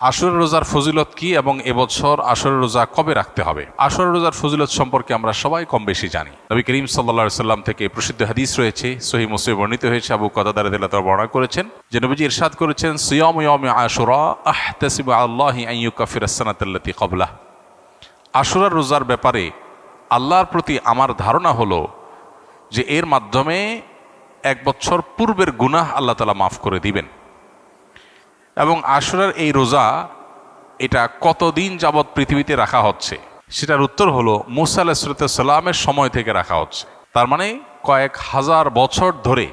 আসরের রোজার ফজিলত কি এবং এবছর আসরের রোজা কবে রাখতে হবে? আসরের রোজার ফজিলত সম্পর্কে আমরা সবাই কম বেশি জানি। নবী করিম সাল্লা সাল্লাম থেকে প্রসিদ্ধ হাদিস রয়েছে সহি মুসলিম বর্ণিত হয়েছে, আবু কদাদার দিল্লা বর্ণনা করেছেন, যে নবীজি ইরশাদ করেছেন, সিয়ম কবলা আশুরার রোজার ব্যাপারে আল্লাহর প্রতি আমার ধারণা হলো যে এর মাধ্যমে এক বছর পূর্বের গুনাহ আল্লাহ তালা মাফ করে দিবেন। এবং আশুরার এই রোজা এটা কতদিন যাবৎ পৃথিবীতে রাখা হচ্ছে? সেটার উত্তর হলো মুসা আলাহিসাল্লামের সময় থেকে রাখা হচ্ছে। তার মানে কয়েক হাজার বছর ধরে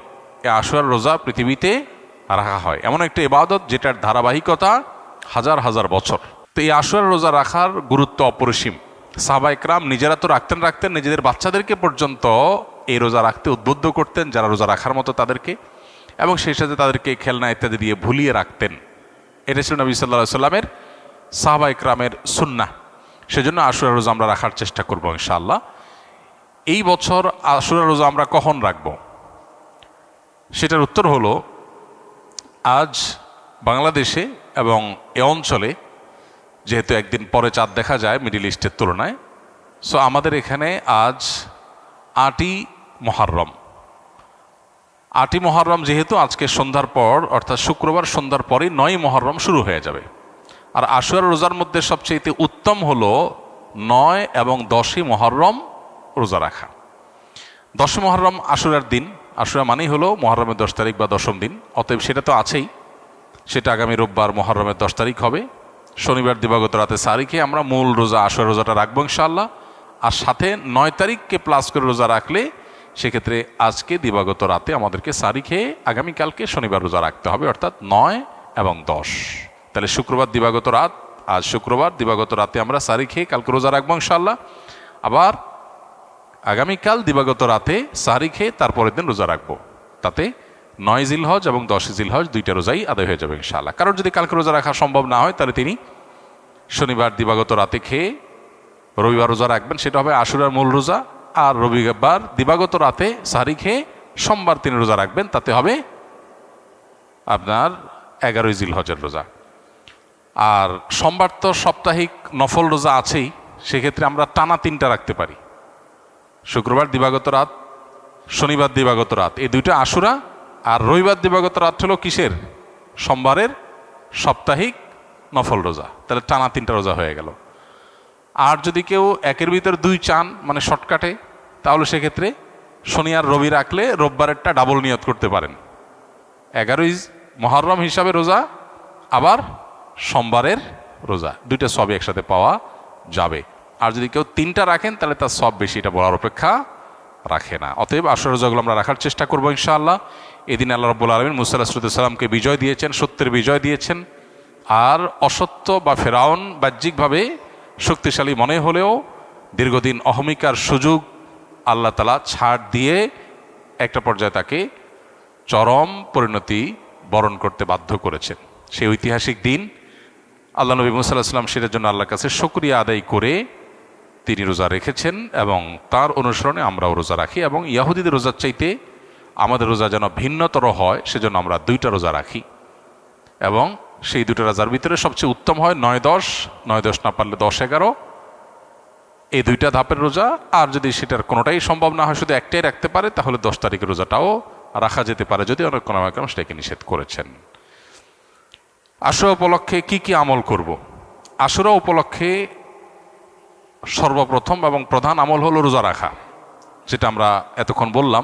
এই আশুরার রোজা পৃথিবীতে রাখা হয়। এমন একটা ইবাদত যেটার ধারাবাহিকতা হাজার হাজার বছর। তো এই আশুরার রোজা রাখার গুরুত্ব অপরিসীম। সাহবাইকরাম নিজেরা তো রাখতেন রাখতেন নিজেদের বাচ্চাদেরকে পর্যন্ত এই রোজা রাখতে উদ্বুদ্ধ করতেন, যারা রোজা রাখার মতো তাদেরকে, এবং সেই সাথে তাদেরকে খেলনা ইত্যাদি দিয়ে ভুলিয়ে রাখতেন। এটা ছিল নবী সাল্লাহ সাল্লামের সাহবা ইকরামের সুন্না সেজন্য আশুরা রোজা আমরা রাখার চেষ্টা করব ইনশাআল্লাহ। এই বছর আশুরা রোজা আমরা কখন রাখব? সেটার উত্তর হলো, আজ বাংলাদেশে এবং এ অঞ্চলে, যেহেতু একদিন পরে চাঁদ দেখা যায় মিডিল ইস্টের তুলনায়, সো আমাদের এখানে আজ আটই মহারম আটই মহরম যেহেতু আজকে সন্ধ্যার পর, অর্থাৎ শুক্রবার সন্ধ্যার পরই নয় মহরম শুরু হয়ে যাবে। আর আশুয়ার রোজার মধ্যে সবচেয়ে উত্তম হলো নয় এবং দশই মহরম রোজা রাখা। দশই মহরম আশুরার দিন। আশুরা মানেই হলো মহরমের দশ তারিখ বা দশম দিন। অতএব সেটা তো আছেই। সেটা আগামী রোববার মহরমের দশ তারিখ হবে। শনিবার দিবাগত রাতে সারিখে আমরা মূল রোজা, আশুয়ার রোজাটা রাখব ইনশাআল্লাহ। আর সাথে নয় তারিখকে প্লাস করে রোজা রাখলে সেক্ষেত্রে আজকে দিবাগত রাতে আমাদেরকে সারি খেয়ে আগামীকালকে শনিবার রোজা রাখতে হবে, অর্থাৎ নয় এবং দশ। তাহলে শুক্রবার দিবাগত রাত, আজ শুক্রবার দিবাগত রাতে আমরা সারি খেয়ে কালকে রোজা রাখব ইনশাল্লাহ আবার আগামীকাল দিবাগত রাতে সারি খেয়ে তারপরের দিন রোজা রাখব। তাতে নয় জিল হজ এবং দশ জিল হজ দুইটা রোজাই আদায় হয়ে যাবে ইনশাআল্লাহ। কারণ যদি কালকে রোজা রাখা সম্ভব না হয়, তাহলে তিনি শনিবার দিবাগত রাতে খেয়ে রবিবার রোজা রাখবেন, সেটা হবে আশুরার মূল রোজা আর রবিবার দিবাগত রাতে সারি খেয়ে সোমবার তিনি রোজা রাখবেন, তাতে হবে আপনার এগারোই জিল হজের রোজা। আর সোমবার তো সাপ্তাহিক নফল রোজা আছেই, সেক্ষেত্রে আমরা টানা তিনটা রাখতে পারি। শুক্রবার দিবাগত রাত, শনিবার দিবাগত রাত, এই দুইটা আশুরা আর রবিবার দিবাগত রাত হলো কিসের? সোমবারের সাপ্তাহিক নফল রোজা। তাহলে টানা তিনটা রোজা হয়ে গেল। আর যদি কেউ একের ভিতর দুই চান মানে শর্টকাটে, তাহলে সেক্ষেত্রে শনি আর রবি রাখলে রোববারেরটা ডাবল নিয়ত করতে পারেন। এগারোই মহরম হিসাবে রোজা, আবার সোমবারের রোজা। দুইটা সবই একসাথে পাওয়া যাবে। আর যদি কেউ তিনটা রাখেন, তাহলে তার সব বেশি, এটা বলার অপেক্ষা রাখে না। অতএব আসর রোজাগুলো আমরা রাখার চেষ্টা করব ইনশাআল্লাহ। এদিন আল্লাহ রব্বুল আলমিন মুসাল্লাহামকে বিজয় দিয়েছেন, সত্যের বিজয় দিয়েছেন। আর অসত্য বা ফেরাউন বাহ্যিকভাবে শক্তিশালী মনে হলেও দীর্ঘদিন অহমিকার সুযোগ আল্লাহ তালা ছাড় দিয়ে একটা পর্যায়ে তাকে চরম পরিণতি বরণ করতে বাধ্য করেছেন। সেই ঐতিহাসিক দিন আল্লাহ নবী মুসাল্লাহাম সেটার জন্য আল্লাহর কাছে সক্রিয়া আদায় করে তিনি রোজা রেখেছেন এবং তার অনুসরণে আমরাও রোজা রাখি এবং ইয়াহুদিদের রোজার চাইতে আমাদের রোজা যেন ভিন্নতর হয়, সেজন্য আমরা দুইটা রোজা রাখি। এবং সেই দুটো রাজার ভিতরে সবচেয়ে উত্তম হয় নয় দশ নয় দশ না পারলে দশ এগারো। এই দুইটা ধাপের রোজা, আর যদি সেটার কোনোটাই সম্ভব না হয়, শুধু একটাই রাখতে পারে, তাহলে দশ তারিখের রোজাটাও রাখা যেতে পারে, যদি অনেক কোনো একরম সেটাকে নিষেধ করেছেন। আশুরা উপলক্ষে কি কি আমল করব। আশুরা উপলক্ষে সর্বপ্রথম এবং প্রধান আমল হলো রোজা রাখা, যেটা আমরা এতক্ষণ বললাম।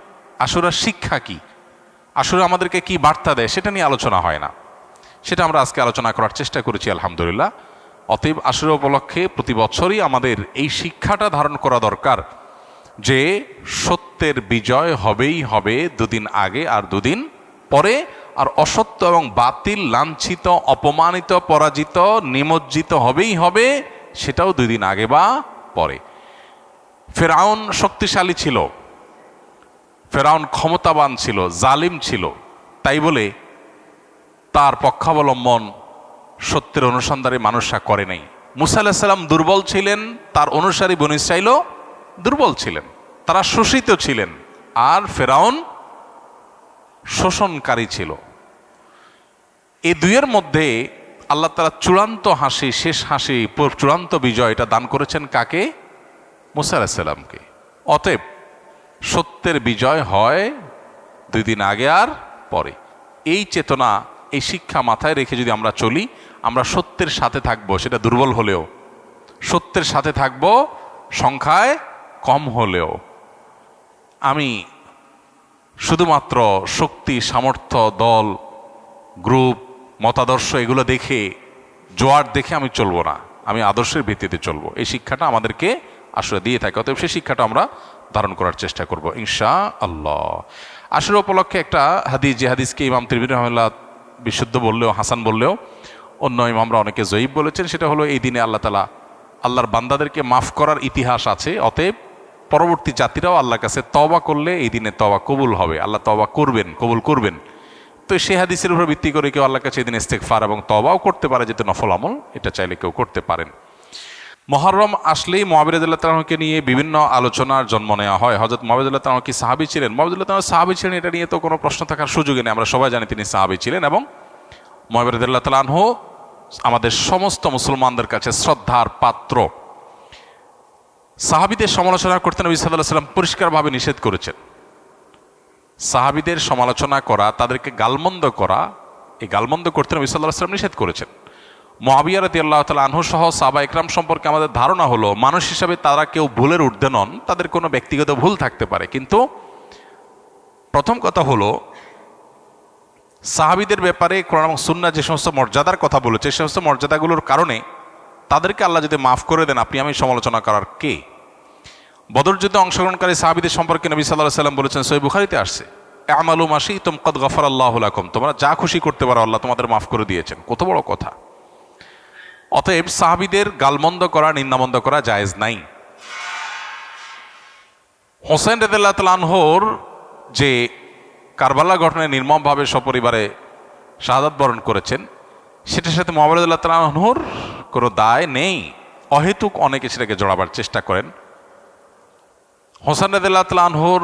আশুরার শিক্ষা কি? আশুরা আমাদেরকে কি বার্তা দেয়? সেটা নিয়ে আলোচনা হয় না। সেটা আমরা আজকে আলোচনা করার চেষ্টা করেছি, আলহামদুলিল্লাহ। অতএব আশুরা উপলক্ষে প্রতি বছরই আমাদের এই শিক্ষাটা ধারণ করা দরকার যে সত্যের বিজয় হবেই হবে দুদিন আগে আর দুদিন পরে, আর অসত্য এবং বাতিল, লাঞ্ছিত, অপমানিত, পরাজিত, নিমজ্জিত হবেই হবে, সেটাও দুদিন আগে বা পরে। ফেরাউন শক্তিশালী ছিল। ফেরাউন ক্ষমতাবান ছিল, জালিম ছিল। তাই বলে তার পক্ষাবলম্বন সত্যের অনুসন্ধানে মানুষরা করে নাই। মুসা আলাহিসাল্লাম দুর্বল ছিলেন, তার অনুসারী বন ইসরাইলও দুর্বল ছিলেন। তারা শোষিত ছিলেন আর ফেরাউন শোষণকারী ছিল। এই দুইয়ের মধ্যে আল্লাহ তারা চূড়ান্ত হাসি, শেষ হাসি, চূড়ান্ত বিজয় এটা দান করেছেন কাকে? মুসা আলাহিসাল্লামকে অতএব সত্যের বিজয় হয় দুই দিন আগে আর পরে। এই চেতনা, এই শিক্ষা মাথায় রেখে যদি আমরা চলি, আমরা সত্যের সাথে থাকব, সেটা দুর্বল হলেও। সত্যের সাথে থাকব, সংখ্যায় কম হলেও। আমি শুধুমাত্র শক্তি, সামর্থ্য, দল, গ্রুপ, মতাদর্শ এগুলো দেখে, জোয়ার দেখে আমি চলবো না। আমি আদর্শের ভিত্তিতে চলবো। এই শিক্ষাটা আমাদেরকে আসলে দিয়ে থাকে, অতএব সেই শিক্ষাটা আমরা ধারণ করার চেষ্টা করব ইনশা আল্লাহ আসলে উপলক্ষে একটা হাদিস, যে হাদিসকে ইমাম তিরবির রহমাল্লাহ বিশুদ্ধ বললেও, হাসান বললেও, অন্য ইমামরা অনেকে জয়ীব বলেছেন, সেটা হলো এই দিনে আল্লাহ তালা আল্লাহর বান্দাদেরকে মাফ করার ইতিহাস আছে, অতএব পরবর্তী জাতিরাও আল্লাহর কাছে তবা করলে এই দিনে তবা কবুল হবে, আল্লাহ তবা করবেন, কবুল করবেন। তো সেই হাদিসের উপর ভিত্তি করে কেউ আল্লাহর কাছে এদিন ইস্তেকফার এবং তবাও করতে পারে যেতে নফল আমল, এটা চাইলে কেউ করতে পারেন। মহরম আসলেই মহাবিরদুল্লাহ তালাহকে নিয়ে বিভিন্ন আলোচনার জন্ম নেওয়া হয়। হজরত মহাবিদুল্লাহ তালাহ কি সাহাবি ছিলেন? মহাবিদুল্লাহ তালাহ সাহাবি ছিলেন, এটা নিয়ে তো কোনো প্রশ্ন থাকার সুযোগই নেই। আমরা সবাই জানি তিনি সাহাবি ছিলেন এবং মহাবিরদুল্লাহ তালাহ আমাদের সমস্ত মুসলমানদের কাছে শ্রদ্ধার পাত্র। সাহাবিদের সমালোচনা করতে নবী সাল্লাহ সাল্লাম পরিষ্কারভাবে নিষেধ করেছেন। সাহাবিদের সমালোচনা করা, তাদেরকে গালমন্দ করা, এই গালমন্দ করতে নবী সাল্লাহ সাল্লাম নিষেধ করেছেন। মহাবিয়া রতি আল্লাহ তালা আনহু সহ সাবা ইকরাম সম্পর্কে আমাদের ধারণা হলো, মানুষ হিসাবে তারা কেউ ভুলের ঊর্ধ্বে নন, তাদের কোনো ব্যক্তিগত ভুল থাকতে পারে। কিন্তু প্রথম কথা হলো, সাহাবিদের ব্যাপারে কোরআন এবং সুন্না যে সমস্ত মর্যাদার কথা বলেছে, সে সমস্ত মর্যাদাগুলোর কারণে তাদেরকে আল্লাহ যদি মাফ করে দেন, আপনি আমি সমালোচনা করার কে? বদর যুদ্ধে অংশগ্রহণকারী সাহাবিদের সম্পর্কে নবী সাল্লাহ সাল্লাম বলেছেন সই বুখারিতে আসছে, আমালু মাসি তুম গফর আল্লাহ তোমরা যা খুশি করতে পারো, আল্লাহ তোমাদের মাফ করে দিয়েছেন। কত বড় কথা। অতএব সাহাবিদের গালমন্দ করা, নিন্দামন্দ করা জায়েজ নাই। হোসেন রেদুল্লাহ তালানহর যে কারবালা ঘটনায় নির্মমভাবে সপরিবারে শাহাদাত বরণ করেছেন, সেটার সাথে মোহাম্মদুল্লাহ তালানহর কোনো দায় নেই। অহেতুক অনেকে সেটাকে জড়াবার চেষ্টা করেন। হোসেন রেদুল্লাহ তালানহর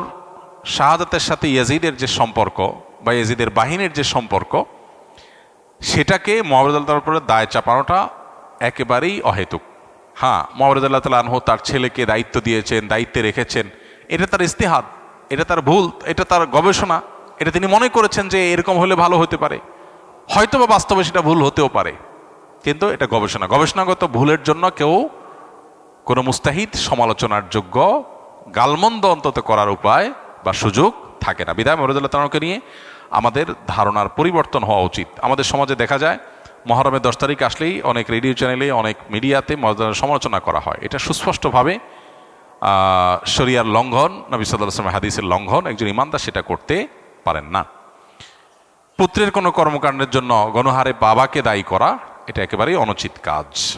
শাহাদাতের সাথে ইয়াজিদের যে সম্পর্ক বা ইয়াজিদের বাহিনীর যে সম্পর্ক, সেটাকে মোহাম্মদুল্লাহ উপরে দায় চাপানোটা একেবারেই অহেতুক। হ্যাঁ মোহাম্মদুল্লাহ তাল আনহু তার ছেলেকে দায়িত্ব দিয়েছেন, দায়িত্বে রেখেছেন। এটা তার ইস্তেহাদ, এটা তার ভুল, এটা তার গবেষণা, এটা তিনি মনে করেছেন যে এরকম হলে ভালো হতে পারে। হয়তো বা বাস্তবে সেটা ভুল হতেও পারে, কিন্তু এটা গবেষণা। গবেষণাগত ভুলের জন্য কেউ কোনো মুস্তাহিদ সমালোচনার যোগ্য গালমন্দ অন্তত করার উপায় বা সুযোগ থাকে না। বিদায় মরদুল্লাহ তালকে নিয়ে আমাদের ধারণার পরিবর্তন হওয়া উচিত। আমাদের সমাজে দেখা যায় মহরমের দশ তারিখ আসলেই অনেক রেডিও চ্যানেলে, অনেক মিডিয়াতে মজাদার সমালোচনা করা হয়। এটা সুস্পষ্টভাবে শরিয়ার লঙ্ঘন, নবী সাল্লাহ হাদিসের লঙ্ঘন, একজন ইমানদার সেটা করতে পারেন না। পুত্রের কোনো কর্মকাণ্ডের জন্য গণহারে বাবাকে দায়ী করা, এটা একেবারেই অনুচিত কাজ।